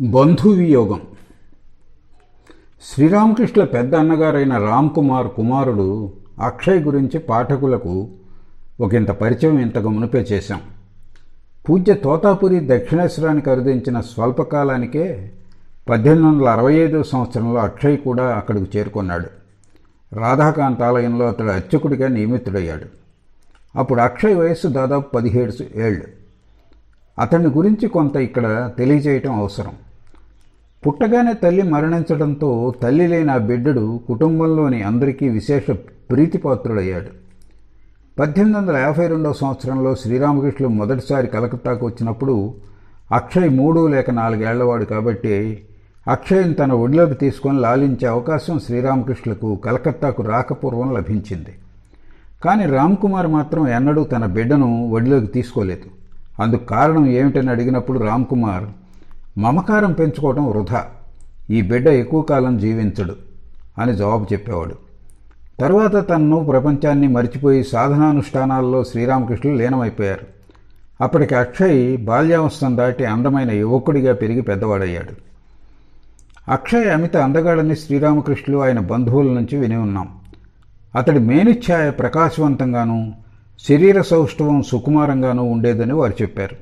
బంధు వియోగం శ్రీరామకృష్ణుల పెద్ద అన్నగారైన రామ్ కుమార్ కుమారుడు అక్షయ్ గురించి పాఠకులకు ఒకంత పరిచయం ఇంతకు మునిపే చేశాం. పూజ్య తోతాపురి దక్షిణేశ్వరానికి అరుదించిన స్వల్పకాలానికే పద్దెనిమిది వందల అరవై ఐదో సంవత్సరంలో అక్షయ్ కూడా అక్కడికి చేరుకున్నాడు. రాధాకాంత్ ఆలయంలో అతడు అర్చకుడిగా నియమితుడయ్యాడు. అప్పుడు అక్షయ్ వయస్సు దాదాపు పదిహేడు ఏళ్ళు. అతని గురించి కొంత ఇక్కడ తెలియజేయటం అవసరం. పుట్టగానే తల్లి మరణించడంతో తల్లి లేని ఆ బిడ్డడు కుటుంబంలోని అందరికీ విశేష ప్రీతిపాత్రుడయ్యాడు. పద్దెనిమిది వందల యాభై రెండవ సంవత్సరంలో శ్రీరామకృష్ణులు మొదటిసారి కలకత్తాకు వచ్చినప్పుడు అక్షయ్ మూడు లేక నాలుగేళ్ళవాడు కాబట్టి అక్షయ్ని తన ఒడిలోకి తీసుకొని లాలించే అవకాశం శ్రీరామకృష్ణులకు కలకత్తాకు రాకపూర్వం లభించింది. కానీ రామ్ కుమార్ మాత్రం ఎన్నడూ తన బిడ్డను ఒడిలోకి తీసుకోలేదు. అందుకు కారణం ఏమిటని అడిగినప్పుడు రామ్ కుమార్ మమకారం పెంచుకోవడం వృధా. ఈ బిడ్డ ఎక్కువ కాలం జీవించడు అని జవాబు చెప్పేవాడు. తర్వాత తనను ప్రపంచాన్ని మరిచిపోయి సాధనానుష్ఠానాల్లో శ్రీరామకృష్ణులు లీనమైపోయారు. అప్పటికి అక్షయ్ బాల్యావస్థను దాటి అందమైన యువకుడిగా పెరిగి పెద్దవాడయ్యాడు. అక్షయ్ అమిత అందగాడని శ్రీరామకృష్ణులు ఆయన బంధువుల నుంచి విని ఉన్నాం. అతడి మేనిఛాయ ప్రకాశవంతంగానూ శరీర సౌష్ఠవం సుకుమారంగానూ ఉండేదని వారు చెప్పారు.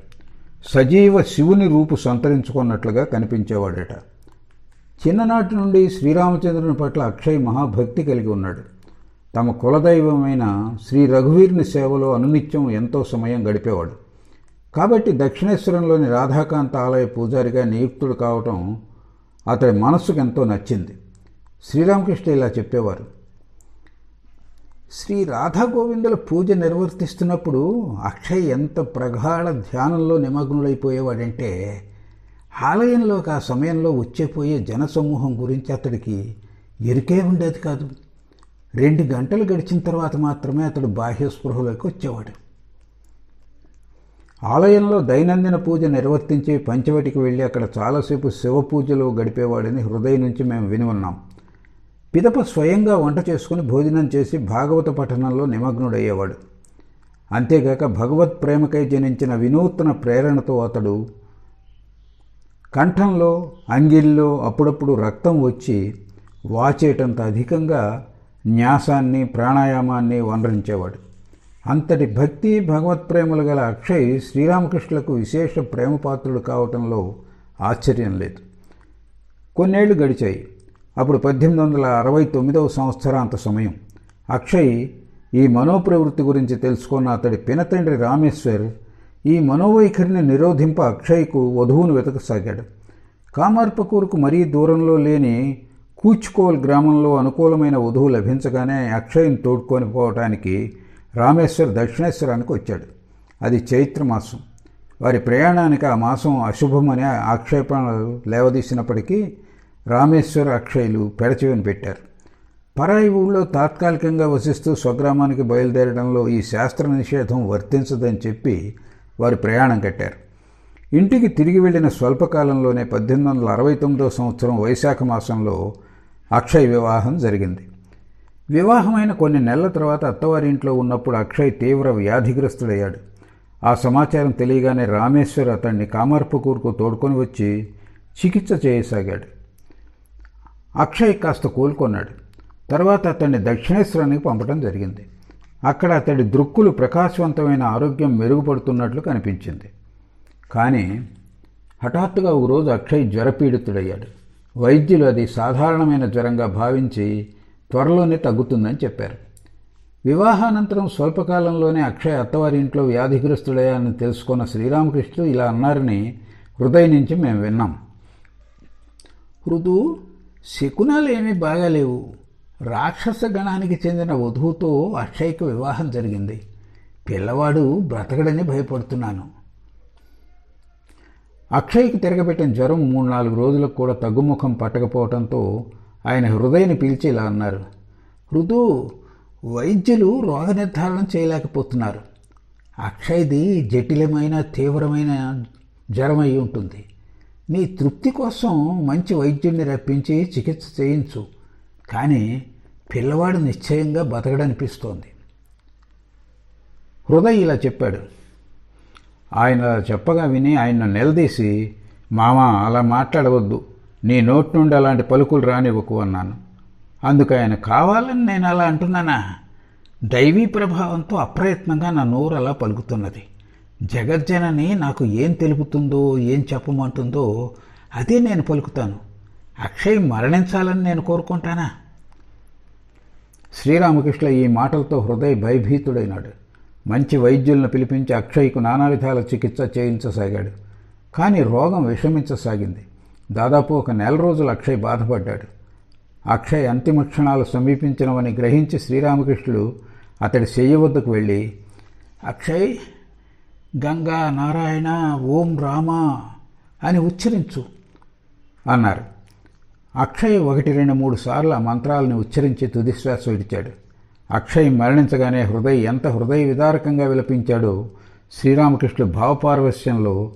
సజీవ శివుని రూపు సంతరించుకున్నట్లుగా కనిపించేవాడట. చిన్ననాటి నుండి శ్రీరామచంద్రుని పట్ల అక్షయ్ మహాభక్తి కలిగి ఉన్నాడు. తమ కులదైవమైన శ్రీ రఘువీరుని సేవలో అనునిత్యం ఎంతో సమయం గడిపేవాడు. కాబట్టి దక్షిణేశ్వరంలోని రాధాకాంత ఆలయ పూజారిగా నియుక్తుడు కావటం అతడి మనస్సుకు ఎంతో నచ్చింది. శ్రీరామకృష్ణ ఇలా చెప్పేవారు. శ్రీ రాధాగోవిందుల పూజ నిర్వర్తిస్తున్నప్పుడు అక్షయ్ ఎంత ప్రగాఢ ధ్యానంలో నిమగ్నుడైపోయేవాడంటే ఆలయంలోకి ఆ సమయంలో వచ్చేపోయే జనసమూహం గురించి అతడికి ఎరికే ఉండేది కాదు. రెండు గంటలు గడిచిన తర్వాత మాత్రమే అతడు బాహ్య స్పృహలోకి వచ్చేవాడు. ఆలయంలో దైనందిన పూజ నిర్వర్తించి పంచవటికి వెళ్ళి అక్కడ చాలాసేపు శివ పూజలు గడిపేవాడని హృదయం నుంచి మేము విని ఉన్నాం. పిదప స్వయంగా వంట చేసుకుని భోజనం చేసి భాగవత పఠనంలో నిమగ్నుడయ్యేవాడు. అంతేగాక భగవత్ ప్రేమకై జనించిన వినూత్న ప్రేరణతో అతడు కంఠంలో అంగిల్లో అప్పుడప్పుడు రక్తం వచ్చి వాచేటంత అధికంగా న్యాసాన్ని ప్రాణాయామాన్ని వనరించేవాడు. అంతటి భక్తి భగవత్ ప్రేమలు గల అక్షయ్ శ్రీరామకృష్ణులకు విశేష ప్రేమపాత్రుడు కావటంలో ఆశ్చర్యం లేదు. కొన్నేళ్ళు గడిచాయి. అప్పుడు పద్దెనిమిది వందల అరవై తొమ్మిదవ సంవత్సరాంత సమయం. అక్షయ్ ఈ మనోప్రవృత్తి గురించి తెలుసుకున్న అతడి పినతండ్రి రామేశ్వర్ ఈ మనోవైఖరిని నిరోధింప అక్షయ్కు వధువును వెతకసాగాడు. కామార్పకూరుకు మరీ దూరంలో లేని కూచ్కోల్ గ్రామంలో అనుకూలమైన వధువు లభించగానే అక్షయ్ని తోడుకొని పోవటానికి రామేశ్వర్ దక్షిణేశ్వరానికి వచ్చాడు. అది చైత్రమాసం వారి ప్రయాణానికి ఆ మాసం అశుభమనే ఆక్షేపణలు లేవదీసినప్పటికీ రామేశ్వర అక్షయ్లు పెడచెవిని పెట్టారు. పరాయి ఊళ్ళో తాత్కాలికంగా వసిస్తూ స్వగ్రామానికి బయలుదేరడంలో ఈ శాస్త్ర నిషేధం వర్తించదని చెప్పి వారు ప్రయాణం కట్టారు. ఇంటికి తిరిగి వెళ్ళిన స్వల్పకాలంలోనే పద్దెనిమిది వందల అరవై తొమ్మిదో సంవత్సరం వైశాఖ మాసంలో అక్షయ్ వివాహం జరిగింది. వివాహమైన కొన్ని నెలల తర్వాత అత్తవారింట్లో ఉన్నప్పుడు అక్షయ్ తీవ్ర వ్యాధిగ్రస్తుడయ్యాడు. ఆ సమాచారం తెలియగానే రామేశ్వర్ అతన్ని కామర్పకూరుకు తోడుకొని వచ్చి చికిత్స చేయసాగాడు. అక్షయ్ కాస్త కోలుకున్నాడు. తర్వాత అతన్ని దక్షిణేశ్వరానికి పంపడం జరిగింది. అక్కడ అతడి దృక్కులు ప్రకాశవంతమైన ఆరోగ్యం మెరుగుపడుతున్నట్లు కనిపించింది. కానీ హఠాత్తుగా ఒకరోజు అక్షయ్ జ్వరపీడితుడయ్యాడు. వైద్యులు అది సాధారణమైన జ్వరంగా భావించి త్వరలోనే తగ్గుతుందని చెప్పారు. వివాహానంతరం స్వల్పకాలంలోనే అక్షయ్ అత్తవారింట్లో వ్యాధిగ్రస్తుడయ్యాలని తెలుసుకున్న శ్రీరామకృష్ణుడు ఇలా అన్నారని హృదయం నుంచి మేము విన్నాం. హృదు శకునాలు ఏమీ బాగాలేవు రాక్షస గణానికి చెందిన వధువుతో అక్షయ్కి వివాహం జరిగింది. పిల్లవాడు బ్రతకడని భయపడుతున్నాను. అక్షయ్కి తిరగబెట్టిన జ్వరం మూడు నాలుగు రోజులకు కూడా తగ్గుముఖం పట్టకపోవడంతో ఆయన హృదయని పిలిచి ఇలా అన్నారు. హృదు వైద్యులు రోగ నిర్ధారణ చేయలేకపోతున్నారు. అక్షయ్ది జటిలమైన తీవ్రమైన జ్వరం అయి ఉంటుంది. నీ తృప్తి కోసం మంచి వైద్యుడిని రప్పించి చికిత్స చేయించు. కానీ పిల్లవాడు నిశ్చయంగా బతకడనిపిస్తోంది. హృదయ్ ఇలా చెప్పాడు. ఆయన చెప్పగా విని ఆయన నిలదీసి మామ అలా మాట్లాడవద్దు. నీ నోటి నుండి అలాంటి పలుకులు రానివ్వకు అన్నాను. అందుకు ఆయన కావాలని నేను అలా అంటున్నానా? దైవీ ప్రభావంతో అప్రయత్నంగా నా నోరు అలా పలుకుతున్నది. జగజ్జనని నాకు ఏం తెలుపుతుందో ఏం చెప్పమంటుందో అదే నేను పలుకుతాను. అక్షయ్ మరణించాలని నేను కోరుకుంటానా? శ్రీరామకృష్ణ ఈ మాటలతో హృదయ భయభీతుడైనాడు. మంచి వైద్యులను పిలిపించి అక్షయ్కు నానా విధాల చికిత్స చేయించసాగాడు. కానీ రోగం విషమించసాగింది. దాదాపు ఒక నెల రోజులు అక్షయ్ బాధపడ్డాడు. అక్షయ్ అంతిమ క్షణాలు సమీపించినవని గ్రహించి శ్రీరామకృష్ణుడు అతడి శయ్య వద్దకు వెళ్ళి అక్షయ్ గంగా నారాయణ ఓం రామ అని ఉచ్చరించు అన్నారు. అక్షయ్ ఒకటి రెండు మూడు సార్లు ఆ మంత్రాలను ఉచ్చరించి తుదిశ్వాస విడిచాడు. అక్షయ్ మరణించగానే హృదయ్ ఎంత హృదయ విదారకంగా విలపించాడో శ్రీరామకృష్ణుడు భావపార్వశ్యంలో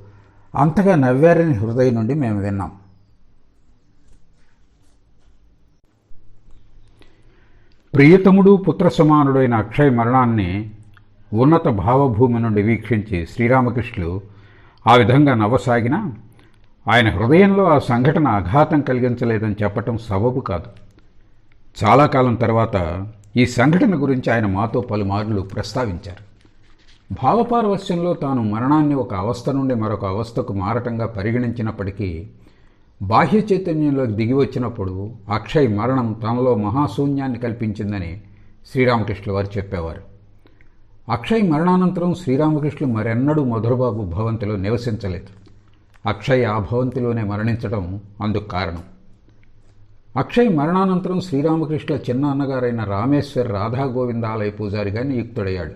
అంతగా నవ్వారని హృదయ నుండి మేము విన్నాం. ప్రియతముడు పుత్ర సమానుడైన అక్షయ్ మరణాన్ని ఉన్నత భావభూమి నుండి వీక్షించి శ్రీరామకృష్ణులు ఆ విధంగా నవ్వసాగినా ఆయన హృదయంలో ఆ సంఘటన ఆఘాతం కలిగించలేదని చెప్పటం సబబు కాదు. చాలా కాలం తర్వాత ఈ సంఘటన గురించి ఆయన మాతో పలుమార్లు ప్రస్తావించారు. భావపారవస్యంలో తాను మరణాన్ని ఒక అవస్థ నుండి మరొక అవస్థకు మారటంగా పరిగణించినప్పటికీ బాహ్య చైతన్యంలోకి దిగి వచ్చినప్పుడు అక్షయ్ మరణం తనలో మహాశూన్యాన్ని కల్పించిందని శ్రీరామకృష్ణ వారు చెప్పేవారు. అక్షయ్ మరణానంతరం శ్రీరామకృష్ణులు మరెన్నడూ మధురబాబు భవంతిలో నివసించలేదు. అక్షయ్ ఆ భవంతిలోనే మరణించడం అందుకు కారణం. అక్షయ్ మరణానంతరం శ్రీరామకృష్ణ చిన్న అన్నగారైన రామేశ్వర్ రాధాగోవింద ఆలయ పూజారిగా నియుక్తుడయ్యాడు.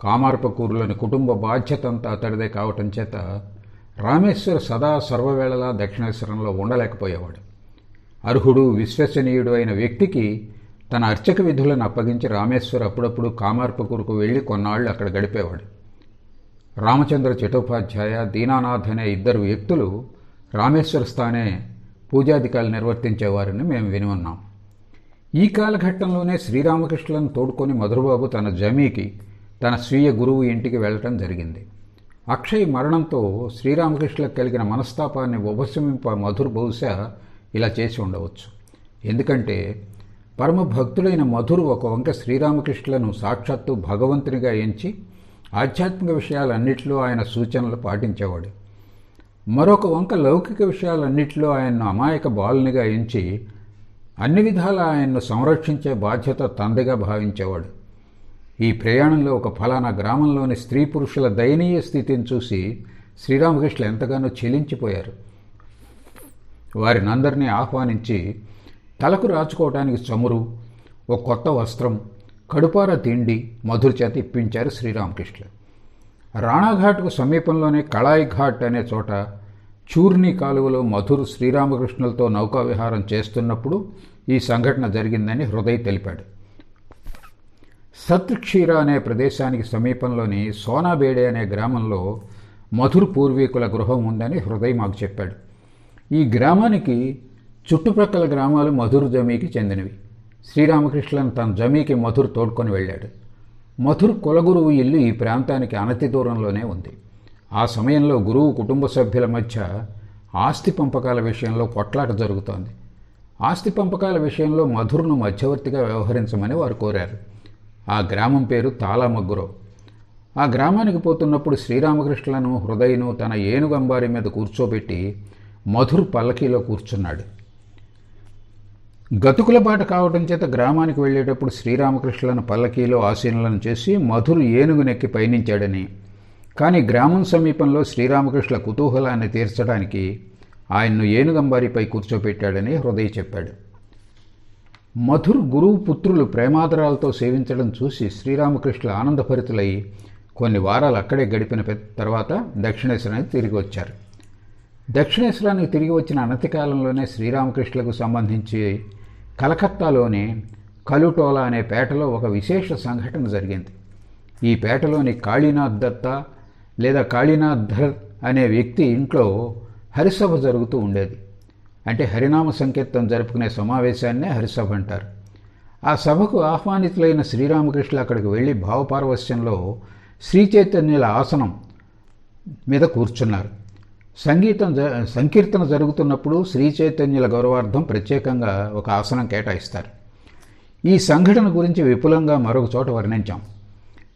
కామార్పకూరులోని కుటుంబ బాధ్యత అంతా అతడిదే కావటం చేత రామేశ్వర్ సదా సర్వవేళలా దక్షిణేశ్వరంలో ఉండలేకపోయేవాడు. అర్హుడు విశ్వసనీయుడు అయిన వ్యక్తికి తన అర్చక విధులను అప్పగించి రామేశ్వర్ అప్పుడప్పుడు కామార్పకూరుకు వెళ్ళి కొన్నాళ్ళు అక్కడ గడిపేవాడు. రామచంద్ర చటోపాధ్యాయ దీనానాథ్ అనే ఇద్దరు వ్యక్తులు రామేశ్వర స్థానే పూజాధికారులు నిర్వర్తించేవారని మేము విని ఉన్నాం. ఈ కాలఘట్టంలోనే శ్రీరామకృష్ణులను తోడుకొని మధురబాబు తన జమీకి తన స్వీయ గురువు ఇంటికి వెళ్ళటం జరిగింది. అక్షయ్ మరణంతో శ్రీరామకృష్ణులకు కలిగిన మనస్తాపాన్ని ఉపశమింప మధుర్ బహుశా ఇలా చేసి ఉండవచ్చు. ఎందుకంటే పరమ భక్తుడైన మధురు ఒక వంక శ్రీరామకృష్ణులను సాక్షాత్తు భగవంతునిగా ఎంచి ఆధ్యాత్మిక విషయాలన్నింటిలో ఆయన సూచనలు పాటించేవాడు. మరొక వంక లౌకిక విషయాలన్నింటిలో ఆయన్ను అమాయక బాలునిగా ఎంచి అన్ని విధాల ఆయన్ను సంరక్షించే బాధ్యత తండ్రిగా భావించేవాడు. ఈ ప్రయాణంలో ఒక ఫలానా గ్రామంలోని స్త్రీ పురుషుల దయనీయ స్థితిని చూసి శ్రీరామకృష్ణ ఎంతగానో చెలించిపోయారు. వారిని ఆహ్వానించి తలకు రాచుకోవటానికి చమురు ఒక కొత్త వస్త్రం కడుపార తిండి మధుర చేత ఇప్పించారు శ్రీరామకృష్ణ రాణాఘాట్కు సమీపంలోనే కళాయి ఘాట్ అనే చోట చూర్ని కాలువలో మధుర్ శ్రీరామకృష్ణులతో నౌకా విహారం చేస్తున్నప్పుడు ఈ సంఘటన జరిగిందని హృదయ్ తెలిపాడు. సత్క్షీర అనే ప్రదేశానికి సమీపంలోని సోనాబేడే అనే గ్రామంలో మధుర్ పూర్వీకుల గృహం ఉందని హృదయ్ మాకు చెప్పాడు. ఈ గ్రామానికి చుట్టుప్రక్కల గ్రామాలు మధుర్ జమీకి చెందినవి. శ్రీరామకృష్ణన్ తన జమీకి మధుర్ తోడ్కొని వెళ్ళాడు. మధుర్ కులగురువు ఇల్లు ఈ ప్రాంతానికి అనతి దూరంలోనే ఉంది. ఆ సమయంలో గురువు కుటుంబ సభ్యుల మధ్య ఆస్తి పంపకాల విషయంలో కొట్లాట జరుగుతోంది. ఆస్తి పంపకాల విషయంలో మధుర్ను మధ్యవర్తిగా వ్యవహరించమని వారు కోరారు. ఆ గ్రామం పేరు తాలామగ్గురో ఆ గ్రామానికి పోతున్నప్పుడు శ్రీరామకృష్ణులను హృదయను తన ఏనుగంబారి మీద కూర్చోబెట్టి మధుర్ పల్లకీలో కూర్చున్నాడు. గతుకుల బాట కావడం చేత గ్రామానికి వెళ్ళేటప్పుడు శ్రీరామకృష్ణులను పల్లకీలో ఆసీనులను చేసి మధురు ఏనుగునెక్కి పయనించాడని. కానీ గ్రామం సమీపంలో శ్రీరామకృష్ణ కుతూహలాన్ని తీర్చడానికి ఆయన్ను ఏనుగంబారిపై కూర్చోపెట్టాడని హృదయ చెప్పాడు. మధుర్ గురువు పుత్రులు ప్రేమాదరాలతో సేవించడం చూసి శ్రీరామకృష్ణ ఆనందభరితులై కొన్ని వారాలు అక్కడే గడిపిన తర్వాత దక్షిణేశ్వరానికి తిరిగి వచ్చారు. దక్షిణేశ్వరానికి తిరిగి వచ్చిన అనతి కాలంలోనే శ్రీరామకృష్ణులకు సంబంధించి కలకత్తాలోని కలుటోలా అనే పేటలో ఒక విశేష సంఘటన జరిగింది. ఈ పేటలోని కాళీనాథ్ దత్త లేదా కాళీనాథ్ ధర్ అనే వ్యక్తి ఇంట్లో హరిసభ జరుగుతూ ఉండేది. అంటే హరినామ సంకీర్తం జరుపుకునే సమావేశాన్నే హరిసభ అంటారు. ఆ సభకు ఆహ్వానితులైన శ్రీరామకృష్ణులు అక్కడికి వెళ్ళి భావపారవస్యంలో శ్రీ చైతన్యుల ఆసనం మీద కూర్చున్నారు. సంగీతం జ సంకీర్తన జరుగుతున్నప్పుడు శ్రీ చైతన్యుల గౌరవార్థం ప్రత్యేకంగా ఒక ఆసనం కేటాయిస్తారు. ఈ సంఘటన గురించి విపులంగా మరొక చోట వర్ణించాం.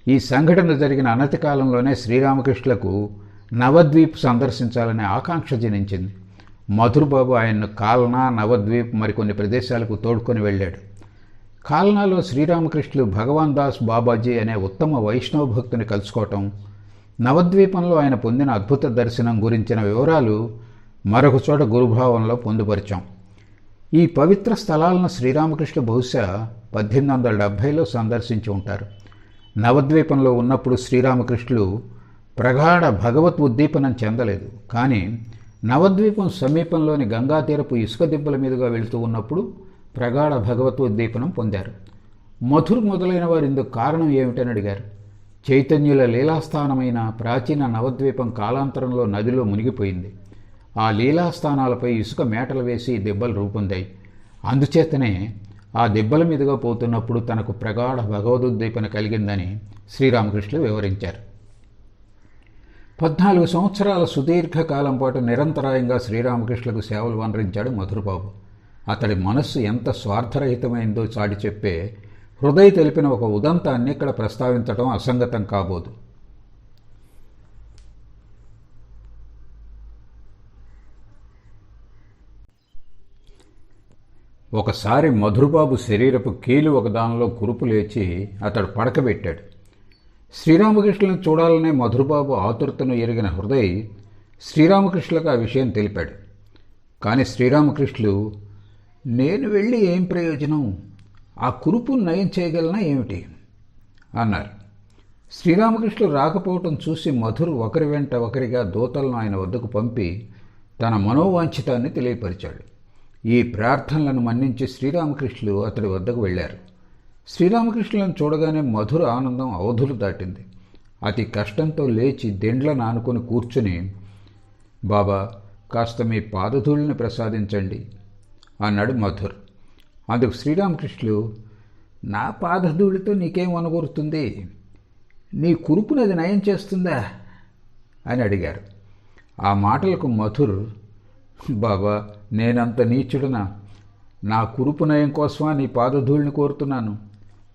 ఈ సంఘటన జరిగిన అనతి కాలంలోనే శ్రీరామకృష్ణులకు నవద్వీప్ సందర్శించాలనే ఆకాంక్ష జనించింది. మధురబాబు ఆయన్ను కాల్నా నవద్వీప్ మరికొన్ని ప్రదేశాలకు తోడుకొని వెళ్ళాడు. కాల్నాలో శ్రీరామకృష్ణులు భగవాన్ దాస్ బాబాజీ అనే ఉత్తమ వైష్ణవ భక్తుని కలుసుకోవటం నవద్వీపంలో ఆయన పొందిన అద్భుత దర్శనం గురించిన వివరాలు మరొక చోట గురుభావంలో పొందుపరిచాం. ఈ పవిత్ర స్థలాలను శ్రీరామకృష్ణ బహుశా పద్దెనిమిది వందల డెబ్భైలో సందర్శించి ఉంటారు. నవద్వీపంలో ఉన్నప్పుడు శ్రీరామకృష్ణులు ప్రగాఢ భగవత్ ఉద్దీపనం చెందలేదు. కానీ నవద్వీపం సమీపంలోని గంగా తీరపు ఇసుక దిబ్బల మీదుగా వెళుతూ ఉన్నప్పుడు ప్రగాఢ భగవత్ ఉద్దీపనం పొందారు. మధుర్ మొదలైన వారు ఇందుకు కారణం ఏమిటని అడిగారు. చైతన్యుల లీలాస్థానమైన ప్రాచీన నవద్వీపం కాలాంతరంలో నదిలో మునిగిపోయింది. ఆ లీలాస్థానాలపై ఇసుక మేటలు వేసి దెబ్బలు రూపొందాయి. అందుచేతనే ఆ దెబ్బల మీదుగా పోతున్నప్పుడు తనకు ప్రగాఢ భగవదుద్దీపన కలిగిందని శ్రీరామకృష్ణులు వివరించారు. పద్నాలుగు సంవత్సరాల సుదీర్ఘకాలం పాటు నిరంతరాయంగా శ్రీరామకృష్ణులకు సేవలు వనరించాడు మధురబాబు. అతడి మనస్సు ఎంత స్వార్థరహితమైందో చాటి చెప్పే హృదయ తెలిపిన ఒక ఉదంతాన్ని ఇక్కడ ప్రస్తావించడం అసంగతం కాబోదు. ఒకసారి మధురబాబు శరీరపు కీలు ఒకదానిలో కురుపు లేచి అతడు పడకబెట్టాడు. శ్రీరామకృష్ణులను చూడాలనే మధురబాబు ఆతురతను ఎరిగిన హృదయ్ శ్రీరామకృష్ణులకు ఆ విషయం తెలిపాడు. కానీ శ్రీరామకృష్ణులు నేను వెళ్ళి ఏం ప్రయోజనం? ఆ కురుపు నయం చేయగలనా ఏమిటి? అన్నారు. శ్రీరామకృష్ణులు రాకపోవటం చూసి మధురు ఒకరి వెంట ఒకరిగా దూతలను ఆయన వద్దకు పంపి తన మనోవాంఛితాన్ని తెలియపరిచాడు. ఈ ప్రార్థనలను మన్నించి శ్రీరామకృష్ణులు అతడి వద్దకు వెళ్ళారు. శ్రీరామకృష్ణులను చూడగానే మధుర ఆనందం అవధులు దాటింది. అతి కష్టంతో లేచి దెండ్ల ఆనుకొని కూర్చుని బాబా కాస్త మీ పాదధూళిని ప్రసాదించండి అన్నాడు మధుర్. అందుకు శ్రీరామకృష్ణులు నా పాదధూళితో నీకేం అనగొరుతుంది నీ కురుపునది నయం చేస్తుందా? అని అడిగారు. ఆ మాటలకు మధుర్ బాబా నేనంత నీచుడునా నా కురుపు నయం కోసమా నీ పాదధూళిని కోరుతున్నాను?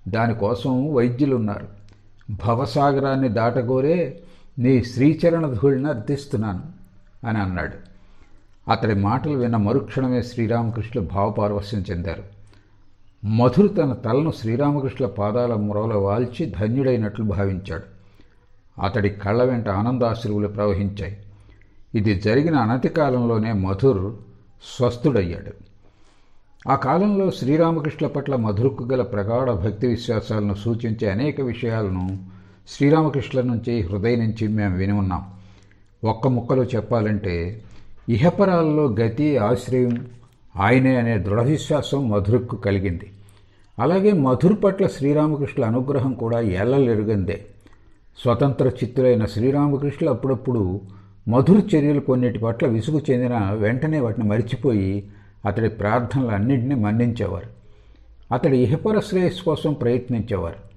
దానికోసం వైద్యులున్నారు. భవసాగరాన్ని దాటగోరే నీ శ్రీచరణ ధూళిని అర్థిస్తున్నాను అని అన్నాడు. అతడి మాటలు విన్న మరుక్షణమే శ్రీరామకృష్ణులు భావపారవశ్యం చెందారు. మధురు తన తలను శ్రీరామకృష్ణ పాదాల మొరలో వాల్చి ధన్యుడైనట్లు భావించాడు. అతడి కళ్ళ వెంట ఆనందాశ్రువులు ప్రవహించాయి. ఇది జరిగిన అనతి కాలంలోనే మధుర్ స్వస్థుడయ్యాడు. ఆ కాలంలో శ్రీరామకృష్ణ పట్ల మధురకు గల ప్రగాఢ భక్తి విశ్వాసాలను సూచించే అనేక విషయాలను శ్రీరామకృష్ణ నుంచి హృదయం నుంచి మేము విని ఉన్నాం. ఒక్క ముక్కలో చెప్పాలంటే ఇహపరాల్లో గతి ఆశ్రయం ఆయనే అనే దృఢ విశ్వాసం మధురకు కలిగింది. అలాగే మధుర్ పట్ల శ్రీరామకృష్ణ అనుగ్రహం కూడా ఎల్లలెరుగందే స్వతంత్ర చిత్తులైన శ్రీరామకృష్ణులు అప్పుడప్పుడు మధుర చర్యలు కొన్నిటి పట్ల విసుగు చెందిన వెంటనే వాటిని మరిచిపోయి అతడి ప్రార్థనలు అన్నింటినీ మన్నించేవారు. అతడి ఇహపర శ్రేయస్సు కోసం ప్రయత్నించేవారు.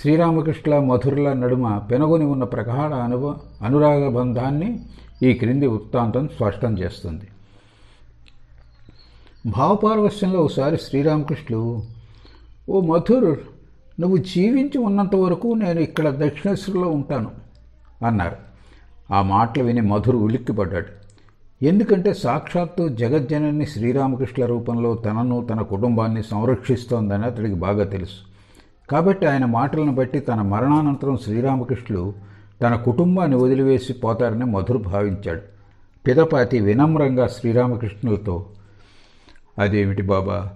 శ్రీరామకృష్ణ మధురుల నడుమ పెనుగొని ఉన్న ప్రగాఢ అనుభ అనురాగ బంధాన్ని ఈ క్రింది వృత్తాంతం స్పష్టం చేస్తుంది. భావపారవశ్యంలో ఒకసారి శ్రీరామకృష్ణులు ఓ మధుర్ నువ్వు జీవించి ఉన్నంత వరకు నేను ఇక్కడ దక్షిణేశ్వరంలో ఉంటాను అన్నారు. ఆ మాటలు విని మధురు ఉలిక్కిపడ్డాడు. ఎందుకంటే సాక్షాత్తు జగజ్జనని శ్రీరామకృష్ణ రూపంలో తనను తన కుటుంబాన్ని సంరక్షిస్తోందని అతడికి బాగా తెలుసు. కాబట్టి ఆయన మాటలను బట్టి తన మరణానంతరం శ్రీరామకృష్ణులు తన కుటుంబాన్ని వదిలివేసి పోతారని మధురు భావించాడు. పిదపాతి వినమ్రంగా శ్రీరామకృష్ణులతో అదేమిటి బాబా?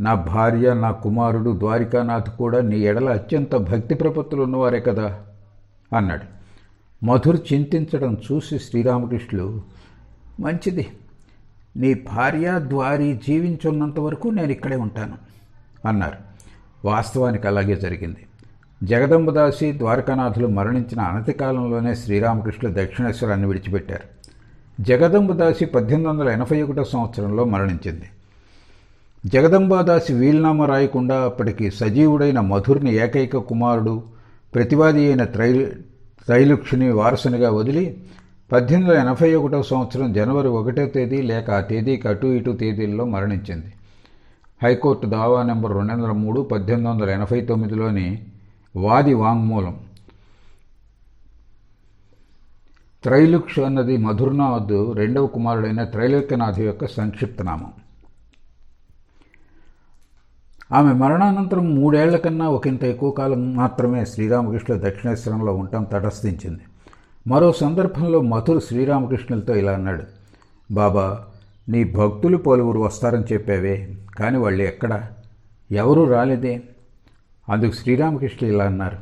నా భార్య నా కుమారుడు ద్వారికానాథ్ కూడా నీ ఎడల అత్యంత భక్తి ప్రపత్తులు ఉన్నవారే కదా? అన్నాడు. మధుర్ చింతించడం చూసి శ్రీరామకృష్ణులు మంచిది. నీ భార్య ద్వారి జీవించున్నంత వరకు నేను ఇక్కడే ఉంటాను అన్నారు. వాస్తవానికి అలాగే జరిగింది. జగదంబదాసి ద్వారకానాథులు మరణించిన అనతి కాలంలోనే శ్రీరామకృష్ణులు దక్షిణేశ్వరాన్ని విడిచిపెట్టారు. జగదంబదాసి పద్దెనిమిది వందల ఎనభై ఒకటో సంవత్సరంలో మరణించింది. జగదంబాదాసి వీల్నామా రాయకుండా అప్పటికి సజీవుడైన మధుర్ని ఏకైక కుమారుడు ప్రతివాది అయిన త్రై త్రైలుక్షుని వారసునిగా వదిలి పద్దెనిమిది వందల ఎనభై ఒకటో సంవత్సరం జనవరి ఒకటో తేదీ లేక ఆ తేదీకి అటు ఇటు తేదీల్లో మరణించింది. హైకోర్టు దావా నెంబర్ రెండు వందల మూడు పద్దెనిమిది వందల ఎనభై తొమ్మిదిలోని వాది వాంగ్మూలం. త్రైలుక్ష్ అన్నది మధుర్నాథ్ రెండవ కుమారుడైన త్రైలోక్యనాథ్ యొక్క సంక్షిప్త నామం ఆమె మరణానంతరం మూడేళ్ళ కన్నా ఒకంత ఎక్కువ కాలం మాత్రమే శ్రీరామకృష్ణ దక్షిణేశ్వరంలో ఉండటం తటస్థించింది. మరో సందర్భంలో మధురు శ్రీరామకృష్ణులతో ఇలా అన్నాడు. బాబా నీ భక్తులు పలువురు వస్తారని చెప్పావే కానీ వాళ్ళు ఎక్కడ? ఎవరూ రాలేదే? అందుకు శ్రీరామకృష్ణులు ఇలా అన్నారు.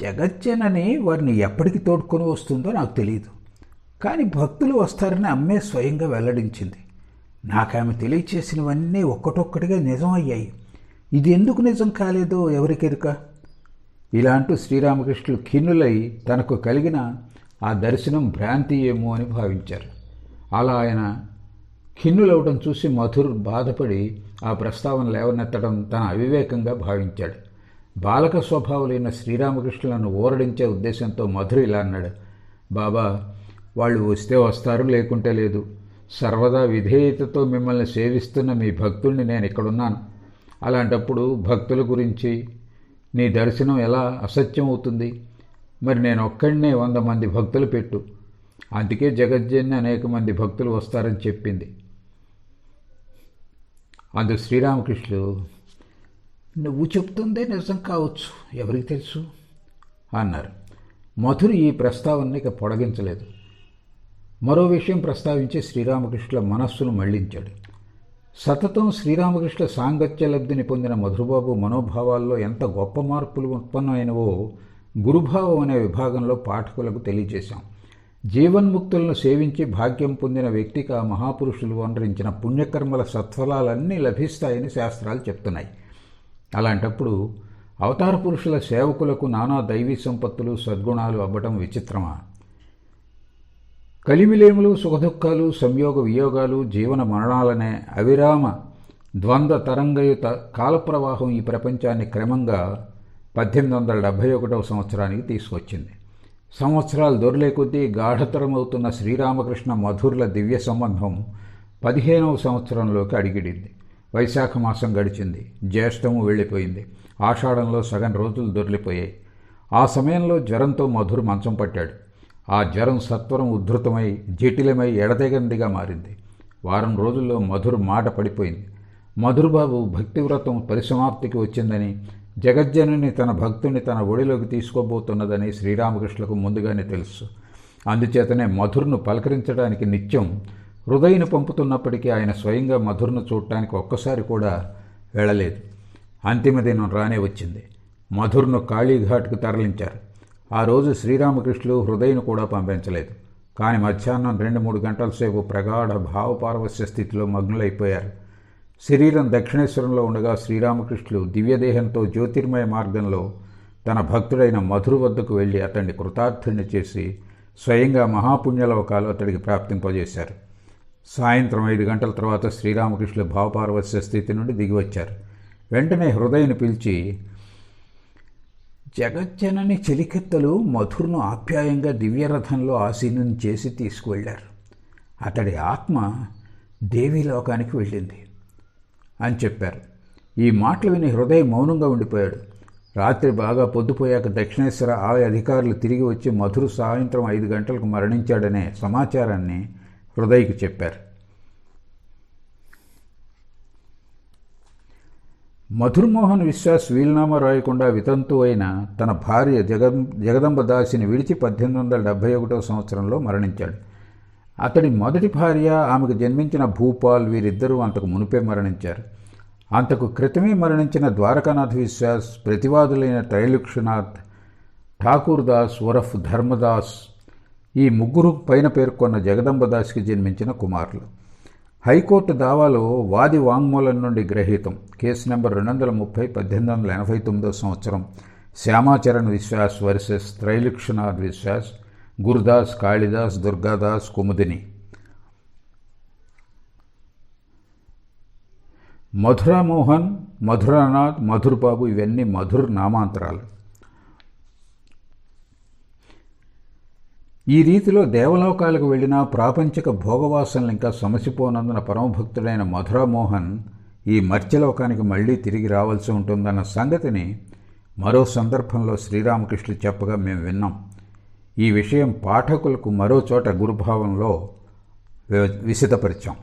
జగజ్జనని వారిని ఎప్పటికి తోడుకొని వస్తుందో నాకు తెలియదు కానీ భక్తులు వస్తారని అమ్మే స్వయంగా వెల్లడించింది. నాకు ఆమె తెలియచేసినవన్నీ ఒక్కటొక్కటిగా నిజం అయ్యాయి. ఇది ఎందుకు నిజం కాలేదో ఎవరికెరుక ఇలా అంటూ శ్రీరామకృష్ణులు ఖిన్నులై తనకు కలిగిన ఆ దర్శనం భ్రాంతి ఏమో అని భావించారు. అలా ఆయన ఖిన్నులవడం చూసి మధుర్ బాధపడి ఆ ప్రస్తావన లేవనెత్తడం తన అవివేకంగా భావించాడు. బాలక స్వభావులైన శ్రీరామకృష్ణులను ఊరడించే ఉద్దేశంతో మధుర ఇలా అన్నాడు. బాబా వాళ్ళు వస్తే వస్తారు లేకుంటే లేదు. సర్వదా విధేయతతో మిమ్మల్ని సేవిస్తున్న మీ భక్తుల్ని నేను ఇక్కడున్నాను. అలాంటప్పుడు భక్తుల గురించి నీ దర్శనం ఎలా అసత్యం అవుతుంది? మరి నేను ఒక్కడినే వంద మంది భక్తులు పెట్టు. అందుకే జగజ్జన్ని అనేక మంది భక్తులు వస్తారని చెప్పింది. అందు శ్రీరామకృష్ణుడు నువ్వు చెప్తుందే నిజం కావచ్చు ఎవరికి తెలుసు? అన్నారు. మధురు ఈ ప్రస్తావనని ఇక పొడగించలేదు. మరో విషయం ప్రస్తావించి శ్రీరామకృష్ణుల మనస్సును మళ్ళించాడు. సతతం శ్రీరామకృష్ణ సాంగత్య లబ్ధిని పొందిన మధురబాబు మనోభావాల్లో ఎంత గొప్ప మార్పులు ఉత్పన్నమైనవో గురుభావం అనే విభాగంలో పాఠకులకు తెలియజేశాం. జీవన్ముక్తులను సేవించి భాగ్యం పొందిన వ్యక్తికి ఆ మహాపురుషులు వనరించిన పుణ్యకర్మల సత్ఫలాలన్నీ లభిస్తాయని శాస్త్రాలు చెప్తున్నాయి. అలాంటప్పుడు అవతార పురుషుల సేవకులకు నానా దైవీ సంపత్తులు సద్గుణాలు అవ్వటం విచిత్రమా? కలిమిలేములు సుఖదుఖాలు సంయోగ వియోగాలు జీవన మరణాలనే అవిరామ ద్వంద్వ తరంగయుత కాలప్రవాహం ఈ ప్రపంచాన్ని క్రమంగా పద్దెనిమిది వందల డెబ్భై ఒకటవ సంవత్సరానికి తీసుకొచ్చింది. సంవత్సరాలు దొరలే కొద్దీ గాఢతరమవుతున్న శ్రీరామకృష్ణ మధుర్ల దివ్య సంబంధం పదిహేనవ సంవత్సరంలోకి అడిగిడింది. వైశాఖ మాసం గడిచింది. జ్యేష్టము వెళ్ళిపోయింది. ఆషాఢంలో సగం రోజులు దొరికిపోయాయి ఆ సమయంలో జ్వరంతో మధుర్ మంచం పట్టాడు. ఆ జ్వరం సత్వరం ఉద్ధృతమై జటిలమై ఎడతెగందిగా మారింది. వారం రోజుల్లో మధుర్ మాట పడిపోయింది. మధుర్బాబు భక్తివ్రతం పరిసమాప్తికి వచ్చిందని జగజ్జనుని తన భక్తుని తన ఒడిలోకి తీసుకోబోతున్నదని శ్రీరామకృష్ణులకు ముందుగానే తెలుసు. అందుచేతనే మధుర్ను పలకరించడానికి నిత్యం హృదయను పంపుతున్నప్పటికీ ఆయన స్వయంగా మధుర్ను చూడటానికి ఒక్కసారి కూడా వెళ్ళలేదు. అంతిమ దినం రానే వచ్చింది. మధుర్ను కాళీఘాట్కు తరలించారు. ఆ రోజు శ్రీరామకృష్ణులు హృదయను కూడా పంపించలేదు. కానీ మధ్యాహ్నం రెండు మూడు గంటల సేపు ప్రగాఢ భావపారవస్య స్థితిలో మగ్నులైపోయారు. శరీరం దక్షిణేశ్వరంలో ఉండగా శ్రీరామకృష్ణులు దివ్యదేహంతో జ్యోతిర్మయ మార్గంలో తన భక్తుడైన మధురు వద్దకు వెళ్ళి అతన్ని కృతార్థుని చేసి స్వయంగా మహాపుణ్యలోకాలు అతడికి ప్రాప్తింపజేశారు. సాయంత్రం ఐదు గంటల తర్వాత శ్రీరామకృష్ణులు భావపారవస్య స్థితి నుండి దిగివచ్చారు. వెంటనే హృదయను పిలిచి జగజ్జనని చెలికెత్తలు మధుర్ను ఆప్యాయంగా దివ్యరథంలో ఆసీనం చేసి తీసుకువెళ్ళారు. అతడి ఆత్మ దేవీలోకానికి వెళ్ళింది అని చెప్పారు. ఈ మాటలు విని హృదయం మౌనంగా ఉండిపోయాడు. రాత్రి బాగా పొద్దుపోయాక దక్షిణేశ్వర ఆలయ అధికారులు తిరిగి వచ్చి మధురు సాయంత్రం ఐదు గంటలకు మరణించాడనే సమాచారాన్ని హృదయకు చెప్పారు. మధుర్మోహన్ విశ్వాస్ వీలునామా రాయకుండా వితంతు అయిన తన భార్య జగం జగదంబ దాసిని విడిచి పద్దెనిమిది వందల డెబ్భై ఒకటో సంవత్సరంలో మరణించాడు. అతడి మొదటి భార్య ఆమెకు జన్మించిన భూపాల్ వీరిద్దరూ అంతకు మునిపే మరణించారు. అంతకు క్రితమే మరణించిన ద్వారకానాథ్ విశ్వాస్ ప్రతివాదులైన త్రైలుక్షనాథ్ ఠాకూర్ దాస్ ఉరఫ్ ధర్మదాస్ ఈ ముగ్గురు పైన పేర్కొన్న జగదంబదాస్కి జన్మించిన కుమారులు. హైకోర్టు దావాలో వాది వాంగ్మూలం నుండి గ్రహీతం. కేసు నెంబర్ రెండు వందల ముప్పై పద్దెనిమిది వందల ఎనభై తొమ్మిదో సంవత్సరం. శ్యామాచరణ్ విశ్వాస్ వర్సెస్ త్రైలుక్షనాథ్ విశ్వాస్ గురుదాస్ కాళిదాస్ దుర్గాదాస్ కుముదిని. మధురామోహన్ మధురానాథ్ మధుర్బాబు ఇవన్నీ మధుర్ నామాంతరాలు. ఈ రీతిలో దేవలోకాలకు వెళ్ళిన ప్రాపంచిక భోగవాసనలు ఇంకా సమసిపోనందున పరమభక్తుడైన మధురామోహన్ ఈ మర్త్యలోకానికి మళ్ళీ తిరిగి రావాల్సి ఉంటుందన్న సంగతిని మరో సందర్భంలో శ్రీరామకృష్ణుడు చెప్పగా మేము విన్నాం. ఈ విషయం పాఠకులకు మరో చోట గురుభావంలో విసితపరిచాం.